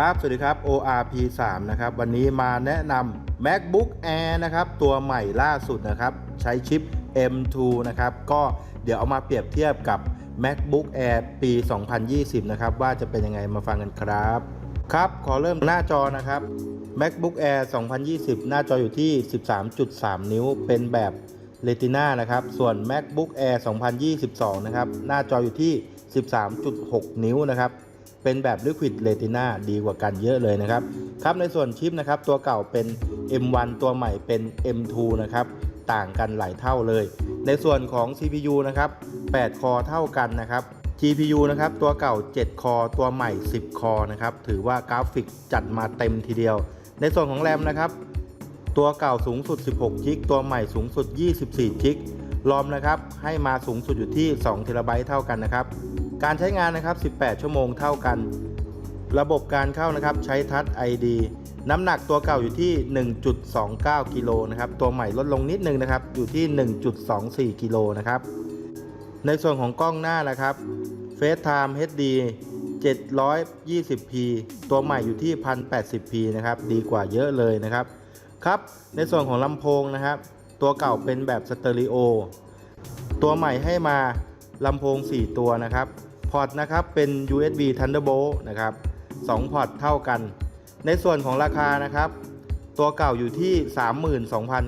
ครับ สวัสดีครับ ORP 3นะครับ วันนี้มาแนะนำ MacBook Air นะครับ ตัวใหม่ล่าสุดนะครับ ใช้ชิป M2 นะครับ ก็เดี๋ยวเอามาเปรียบเทียบกับ MacBook Air ปี 2020 นะครับ ว่าจะเป็นยังไงมาฟังกันครับ ครับ ขอเริ่มหน้าจอนะครับ MacBook Air 2020 หน้าจออยู่ที่ 13.3 นิ้ว เป็นแบบ Retina นะครับ ส่วน MacBook Air 2022 นะครับ หน้าจออยู่ที่ 13.6 นิ้วนะครับ เป็นแบบ Liquid Retina ดีกว่ากันเยอะเลยนะครับ ครับในส่วนชิปนะครับตัวเก่าเป็น M1 ตัวใหม่เป็น M2 นะครับต่างกันหลายเท่าเลย ในส่วนของ CPU นะครับ8คอเท่ากันนะครับ GPU นะครับตัวเก่า 7 คอตัวใหม่ 10 คอนะครับถือว่ากราฟิกจัดมาเต็มทีเดียว ในส่วนของแรมนะครับตัวเก่าสูงสุด 16 จิก ตัวใหม่สูงสุด 24 จิก รอมนะครับ ให้มาสูงสุดอยู่ที่2เทราไบต์เท่ากันนะครับ การใช้งานนะครับ 18 ชั่วโมงเท่ากัน ระบบการเข้านะครับใช้ทัช ID น้ำหนักตัวเก่าอยู่ที่ 1.29 กิโลนะครับ ตัวใหม่ลดลงนิดนึงนะครับ อยู่ที่ 1.24 กิโลนะครับ ในส่วนของกล้องหน้านะครับ FaceTime HD 720p ตัวใหม่อยู่ที่ 1080p นะครับ ดีกว่าเยอะเลยนะครับ ครับ ในส่วนของลำโพงนะครับ ตัวเก่าเป็นแบบสเตอริโอ ตัวใหม่ให้มา ลำโพง 4 ตัวนะครับพอร์ตนะครับเป็น USB Thunderbolt นะครับ2พอร์ตเท่ากัน ในส่วนของราคานะครับ ตัวเก่าอยู่ที่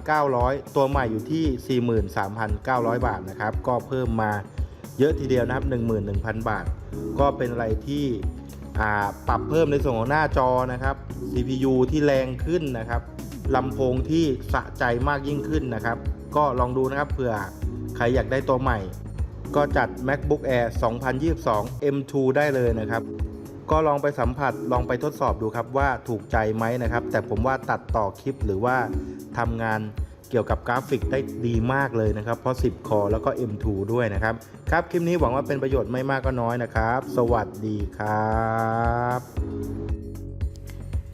32,900 ตัวใหม่อยู่ที่ 43,900 บาทนะครับ ก็เพิ่มมาเยอะทีเดียวนะครับ 11,000 บาท ก็เป็นอะไรที่ปรับเพิ่มในส่วนของหน้าจอนะครับ CPU ที่แรงขึ้นนะครับลำโพงที่สะใจมากยิ่งขึ้นนะครับ ก็ลองดูนะครับเผื่อใครอยากได้ตัวใหม่ ก็จัด MacBook Air 2022 M2 ได้เลยนะครับ ก็ลองไปสัมผัสลองไปทดสอบดูครับว่าถูกใจไหมนะครับ แต่ผมว่าตัดต่อคลิปหรือว่าทำงานเกี่ยวกับกราฟิกได้ดีมากเลยนะครับ เพราะ 10 คอแล้วก็ M2 ด้วยนะครับ ครับคลิปนี้หวังว่าเป็นประโยชน์ไม่มากก็น้อยนะครับ สวัสดีครับ